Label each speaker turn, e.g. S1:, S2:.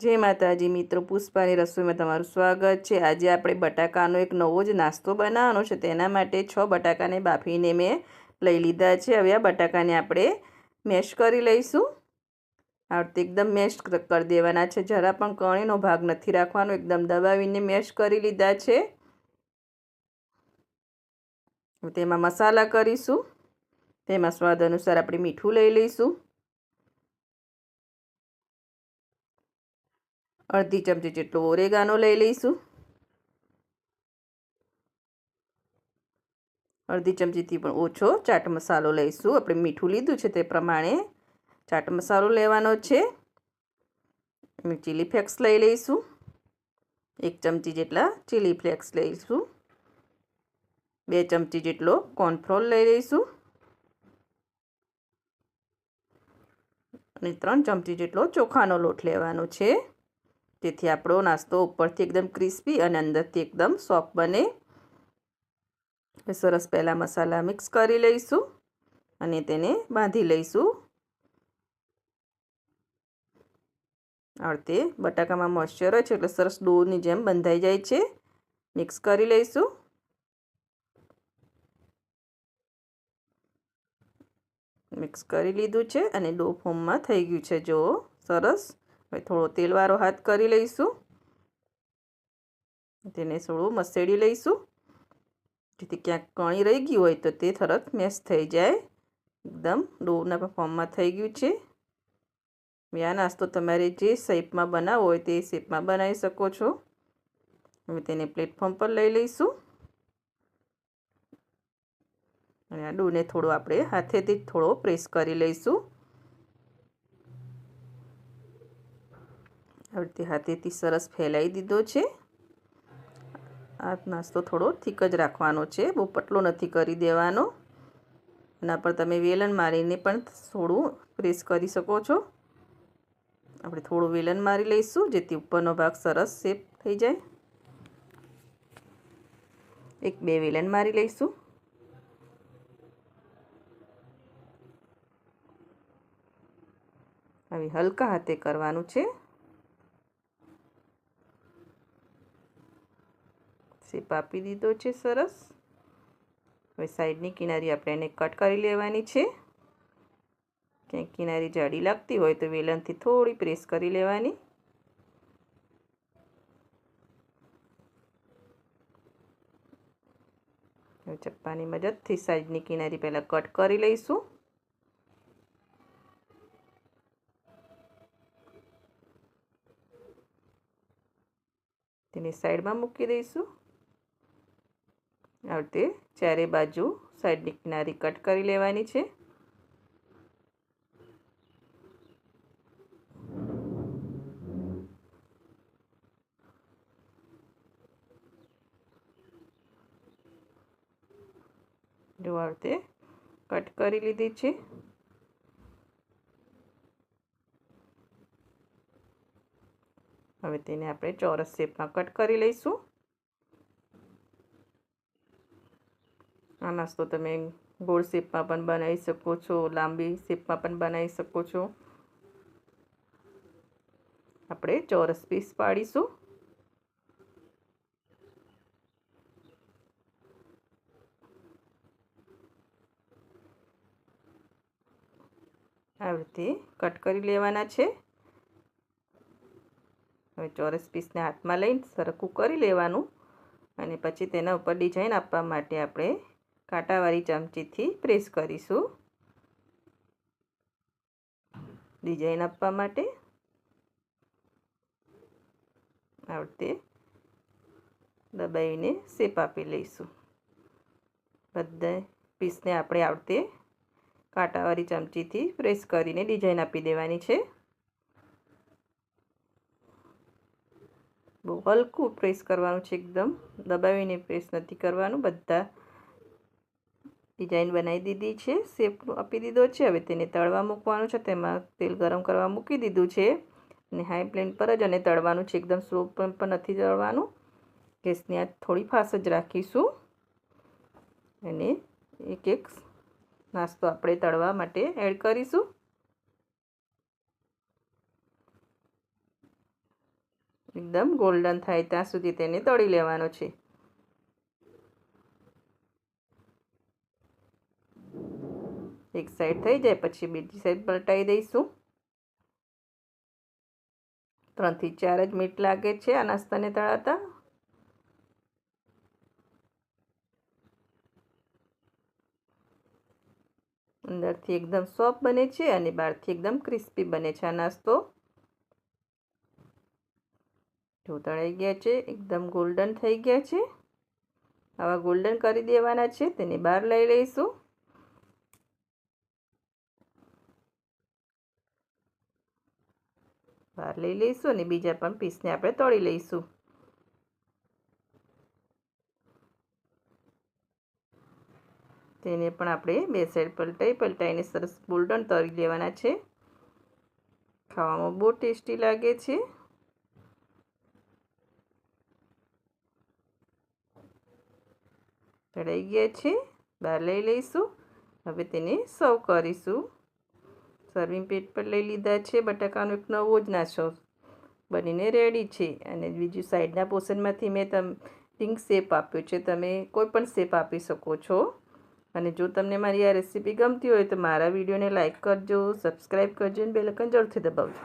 S1: જય માતાજી, મિત્રો. પુષ્પાની રસોઈમાં તમારું સ્વાગત છે. આજે આપણે બટાકાનો એક નવો જ નાસ્તો બનાવવાનો છે. તેના માટે છ બટાકાને બાફીને મેં લઈ લીધા છે. હવે આ બટાકાને આપણે મેશ કરી લઈશું. આ એકદમ મેશ કરી દેવાના છે. જરા પણ કણીનો ભાગ નથી રાખવાનો. એકદમ દબાવીને મેશ કરી લીધા છે. તેમાં મસાલા કરીશું. તેમાં સ્વાદ અનુસાર આપણે મીઠું લઈ લઈશું. અડધી ચમચી જેટલો ઓરેગાનો લઈ લઈશું. અડધી ચમચીથી પણ ઓછો ચાટ મસાલો લઈશું. આપણે મીઠું લીધું છે તે પ્રમાણે ચાટ મસાલો લેવાનો છે. ચીલી ફ્લેક્સ લઈ લઈશું. એક ચમચી જેટલા ચીલી ફ્લેક્સ લઈશું. બે ચમચી જેટલો કોર્નફ્લોર લઈ લઈશું. અને ત્રણ ચમચી જેટલો ચોખાનો લોટ લેવાનો છે. જેથી આપણો નાસ્તો ઉપરથી એકદમ ક્રિસ્પી અને અંદરથી એકદમ સોફ્ટ બને. સરસ પહેલાં મસાલા મિક્સ કરી લઈશું અને તેને બાંધી લઈશું. આ બટાકામાં મોઇશ્ચર હોય છે એટલે સરસ ડોની જેમ બંધાઈ જાય છે. મિક્સ કરી લઈશું. મિક્સ કરી લીધું છે અને ડો ફોર્મમાં થઈ ગયું છે. જો સરસ. હવે થોડો તેલવાળો હાથ કરી લઈશું. તેને થોડું મસેડી લઈશું. જેથી ક્યાંક કણી રહી ગઈ હોય તો તે તરત મેશ થઈ જાય. એકદમ ડોના ફોર્મમાં થઈ ગયું છે. આ નાસ્તો તમારે જે શેપમાં બનાવવો હોય તે શેપમાં બનાવી શકો છો. હવે તેને પ્લેટફોર્મ પર લઈ લઈશું. અને આ ડોને થોડો આપણે હાથેથી થોડો પ્રેસ કરી લઈશું. હવે હાથેથી સરસ ફેલાઈ દીધો છે. આ નાસ્તો થોડો થીક જ રાખવાનો છે, બહુ પટલો નથી કરી દેવાનો. એના પર તમે વેલણ મારીને પણ થોડું પ્રેસ કરી શકો છો. આપણે થોડું વેલણ મારી લઈશું, જેથી ઉપરનો ભાગ સરસ શેપ થઈ જાય. એક, બે વેલણ મારી લઈશું. હવે હલકા હાથે કરવાનું છે. શેપ આપી દીધો છે સરસ. હવે સાઈડની કિનારી આપણે એને કટ કરી લેવાની છે. ક્યાંક કિનારી જાડી લાગતી હોય તો વેલણથી થોડી પ્રેસ કરી લેવાની. ચપ્પાની મદદથી સાઈડની કિનારી પહેલાં કટ કરી લઈશું. તેને સાઈડમાં મૂકી દઈશું. આ રીતે ચારે બાજુ સાઈડની કિનારી કટ કરી લેવાની છે. જો આ રીતે કટ કરી લીધી છે. હવે તેને આપણે ચોરસ શેપમાં કટ કરી લઈશું. નાસ્તો તમે ગોળ શેપમાં પણ બનાવી શકો છો, લાંબી શેપમાં પણ બનાવી શકો છો. આપણે ચોરસ પીસ પાડીશું. આવી રીતે કટ કરી લેવાના છે. હવે ચોરસ પીસને હાથમાં લઈને સરખું કરી લેવાનું અને પછી તેના ઉપર ડિઝાઇન આપવા માટે આપણે કાંટાવાળી ચમચીથી પ્રેસ કરીશું. ડિઝાઇન આપવા માટે આવડતે દબાવીને શેપ આપી લઈશું. બધા પીસને આપણે આવડતે કાંટાવાળી ચમચીથી પ્રેસ કરીને ડિઝાઇન આપી દેવાની છે. બહુ હલકું પ્રેસ કરવાનું છે એકદમ. દબાવીને પ્રેસ નથી કરવાનું. બધા ડિઝાઇન બનાવી દીધી છે, શેપ આપી દીધો છે, હવે તેને તળવા મૂકવાનું છે, તેમાં તેલ ગરમ કરવા મૂકી દીધું છે અને હાઈ ફ્લેમ પર જ અને તળવાનું છે, એકદમ સ્લો પર નથી તળવાનું. ગેસની આ થોડી ફાસ જ રાખીશું અને એક એક નાસ્તો આપણે તળવા માટે એડ કરીશું. એકદમ ગોલ્ડન થાય ત્યાં સુધી તેને તળી લેવાનો છે. એક સાઈડ થઈ જાય, પછી બીજી સાઈડ પલટાવી દઈશું. ત્રણથી ચાર જ મિનિટ લાગે છે આ નાસ્તાને તળાતા. અંદરથી એકદમ સોફ્ટ બને છે અને બહારથી એકદમ ક્રિસ્પી બને છે આ નાસ્તો. જો તળાઈ ગયા છે, એકદમ ગોલ્ડન થઈ ગયા છે. આવા ગોલ્ડન કરી દેવાના છે, તેને બહાર લઈ લઈશું. બહાર લઈ લઈશું અને બીજા પણ પીસને આપણે તળી લઈશું. તેને પણ આપણે બે સાઈડ પલટાઈ પલટાઈને સરસ ગોલ્ડન તળી લેવાના છે. ખાવામાં બહુ ટેસ્ટી લાગે છે. તળાઈ ગયા છે. બહાર લઈ લઈશું. હવે તેને સર્વ કરીશું. સર્વિંગ પ્લેટ પર લઈ લીધા છે, બટાકાનો એક નવો જ નાશો બનીને રેડી છે. અને બીજું સાઈડના પોર્શનમાંથી મેં તમ પિંક શેપ આપ્યો છે. તમે કોઈ પણ શેપ આપી શકો છો. અને જો તમને મારી આ રેસીપી ગમતી હોય તો મારા વિડીયોને લાઇક કરજો સબસ્ક્રાઈબ કરજો અને બેલકન જરૂરથી દબાવજો.